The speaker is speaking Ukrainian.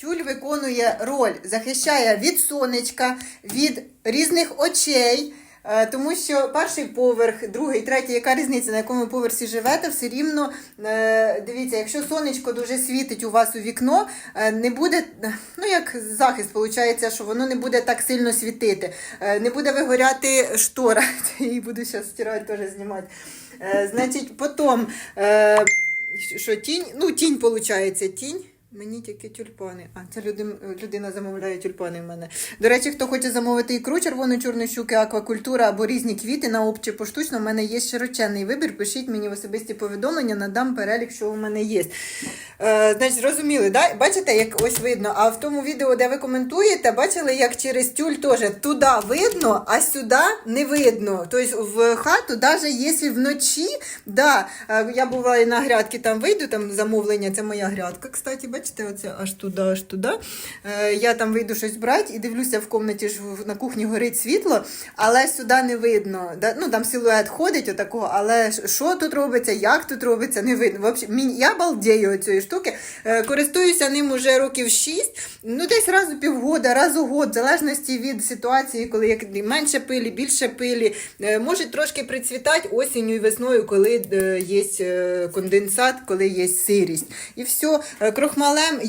Тюль виконує роль, захищає від сонечка, від різних очей. е, Тому що перший поверх, другий, третій, яка різниця, на якому поверсі живете, все рівно е, дивіться, якщо сонечко дуже світить у вас у вікно, е, не буде, ну як захист, виходить, що воно не буде так сильно світити, не буде вигоряти штора. І буду зараз стирати, теж знімати. Значить, потім, що тінь, ну тінь виходить, тінь. Мені тільки тюльпани. А, це людина, людина замовляє тюльпани в мене. До речі, хто хоче замовити ікру червону чорну щуки, аквакультура або різні квіти на опчі поштучно, в мене є широченний вибір. Пишіть мені в особисті повідомлення, надам перелік, що у мене є. Е, значить, зрозуміли, да? бачите, як ось видно. А в тому відео, де ви коментуєте, бачили, як через тюль теж туди видно, а сюди не видно. Тобто в хату, навіть якщо вночі, да, е, я буваю на грядки, там вийду, там замовлення, це моя грядка, кстати, бачите, оце аж туди, аж туди. Е, Я там вийду щось брати і дивлюся, в кімнаті ж на кухні горить світло, але сюди не видно. Ну, там силует ходить отакого, але що тут робиться, як тут робиться, не видно. Мені- я балдею цієї штуки. Е, Користуюся ним уже років 6, ну десь раз у півгода, раз у год, в залежності від ситуації, коли як менше пилі, більше пилі. Е, Може трошки прицвітати осінню і весною, коли є конденсат, коли є сирість. І все, крохмалем, як